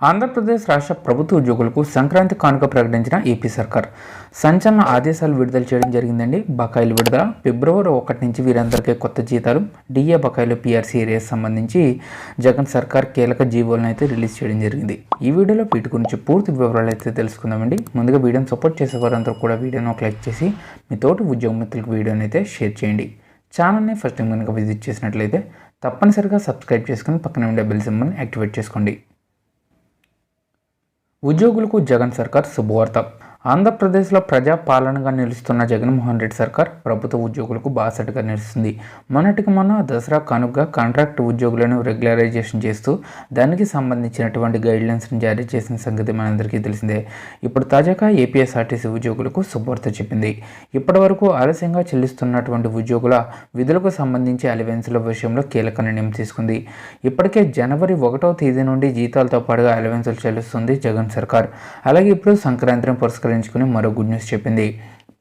ఆంధ్రప్రదేశ్ రాష్ట్ర ప్రభుత్వ ఉద్యోగులకు సంక్రాంతి కానుక ప్రకటించిన ఏపీ సర్కార్. సంచలన ఆదేశాలు విడుదల చేయడం జరిగిందండి. బకాయిలు విడుదల ఫిబ్రవరి ఒకటి నుంచి వీరందరికీ కొత్త జీతాలు డిఏ బకాయిలు పీఆర్సీ ఏరియాస్ సంబంధించి జగన్ సర్కార్ కీలక జీవోలను అయితే రిలీజ్ చేయడం జరిగింది. ఈ వీడియోలో వీటి గురించి పూర్తి వివరాలు అయితే తెలుసుకుందామండి. ముందుగా వీడియోని సపోర్ట్ చేసే వారందరూ కూడా వీడియోను ఒక లైక్ చేసి మీ తోటి ఉద్యోగ మిత్రులకు వీడియోని అయితే షేర్ చేయండి. ఛానల్ని ఫస్ట్ టైం కనుక విజిట్ చేసినట్లయితే తప్పనిసరిగా సబ్స్క్రైబ్ చేసుకుని పక్కన ఉండే బెల్ సింబల్ని యాక్టివేట్ చేసుకోండి. ఉద్యోగులకు జగన్ సర్కార్ శుభవార్త. ఆంధ్రప్రదేశ్లో ప్రజా పాలనగా నిలుస్తున్న జగన్మోహన్ రెడ్డి సర్కార్ ప్రభుత్వ ఉద్యోగులకు బాసటగా నిలుస్తుంది. మొన్నటికి మొన్న దసరా కనుక కాంట్రాక్ట్ ఉద్యోగులను రెగ్యులరైజేషన్ చేస్తూ దానికి సంబంధించినటువంటి గైడ్లైన్స్ని జారీ చేసిన సంగతి మనందరికీ తెలిసిందే. ఇప్పుడు తాజాగా ఏపీఎస్ఆర్టీసీ ఉద్యోగులకు శుభవార్త చెప్పింది. ఇప్పటి వరకు ఆలస్యంగా చెల్లిస్తున్నటువంటి ఉద్యోగుల విధులకు సంబంధించి అలవెన్స్ల విషయంలో కీలక నిర్ణయం తీసుకుంది. ఇప్పటికే జనవరి ఒకటవ తేదీ నుండి జీతాలతో పాటుగా అలవెన్సులు చెల్లిస్తుంది జగన్ సర్కార్. అలాగే ఇప్పుడు సంక్రాంతిని వివరించుకుని మరో గుడ్ న్యూస్ చెప్పింది.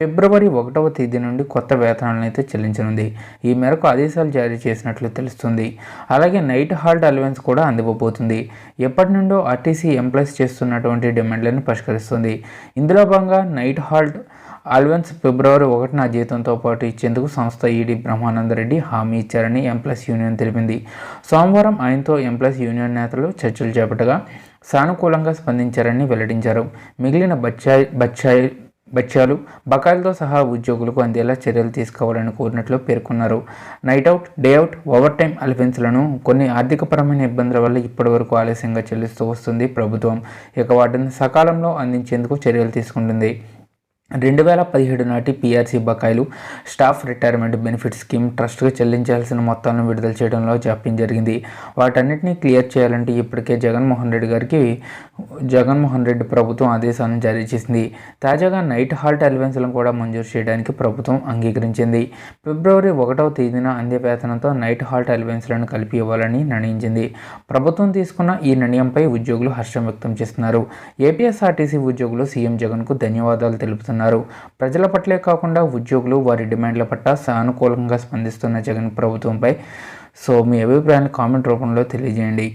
ఫిబ్రవరి ఒకటవ తేదీ నుండి కొత్త వేతనాలను అయితే చెల్లించనుంది. ఈ మేరకు ఆదేశాలు జారీ చేసినట్లు తెలుస్తుంది. అలాగే నైట్ హాల్ట్ అలవెన్స్ కూడా అందివ్వబోతుంది. ఎప్పటి నుండో ఆర్టీసీ ఎంప్లాయీస్ చేస్తున్నటువంటి డిమాండ్లను పరిష్కరిస్తుంది. ఇందులో భాగంగా నైట్ హాల్ట్ అలవెన్స్ ఫిబ్రవరి ఒకటిన జీతంతో పాటు ఇచ్చేందుకు సంస్థ ఈడీ బ్రహ్మానందరెడ్డి హామీ ఇచ్చారని ఎంప్లస్ యూనియన్ తెలిపింది. సోమవారం ఆయనతో ఎంప్లస్ యూనియన్ నేతలు చర్చలు చేపట్టగా సానుకూలంగా స్పందించారని వెల్లడించారు. మిగిలిన బచ్చాయి బచ్చాయి బత్యాలు బకాయిలతో సహా ఉద్యోగులకు అందేలా చర్యలు తీసుకోవాలని కోరినట్లు పేర్కొన్నారు. Night out day out over time అలవెన్స్లను కొన్ని ఆర్థికపరమైన ఇబ్బందుల వల్ల ఇప్పటివరకు ఆలస్యంగా చెల్లిస్తూ వస్తుంది ప్రభుత్వం. ఇక వాటిని సకాలంలో అందించేందుకు చర్యలు తీసుకుంటుంది. రెండు వేల పదిహేడు నాటి పీఆర్సీ బకాయిలు స్టాఫ్ రిటైర్మెంట్ బెనిఫిట్ స్కీమ్ ట్రస్ట్గా చెల్లించాల్సిన మొత్తాలను విడుదల చేయడంలో జాప్యం జరిగింది. వాటన్నిటిని క్లియర్ చేయాలంటే ఇప్పటికే జగన్మోహన్ రెడ్డి గారికి జగన్మోహన్ రెడ్డి ప్రభుత్వం ఆదేశాలను జారీ చేసింది. తాజాగా నైట్ హాల్ట్ అలవెన్స్లను కూడా మంజూరు చేయడానికి ప్రభుత్వం అంగీకరించింది. ఫిబ్రవరి ఒకటవ తేదీన అందే వేతనంతో నైట్ హాల్ట్ అలవెన్స్లను కలిపి ఇవ్వాలని నిర్ణయించింది. ప్రభుత్వం తీసుకున్న ఈ నిర్ణయంపై ఉద్యోగులు హర్షం వ్యక్తం చేస్తున్నారు. ఏపీఎస్ఆర్టీసీ ఉద్యోగులు సీఎం జగన్కు ధన్యవాదాలు తెలుపుతున్నారు. ప్రజల పట్లే కాకుండా ఉద్యోగులు వారి డిమాండ్ల పట్ల సానుకూలంగా స్పందిస్తున్న జగన్ ప్రభుత్వంపై సో మీ అభిప్రాయాన్ని కామెంట్ రూపంలో తెలియజేయండి.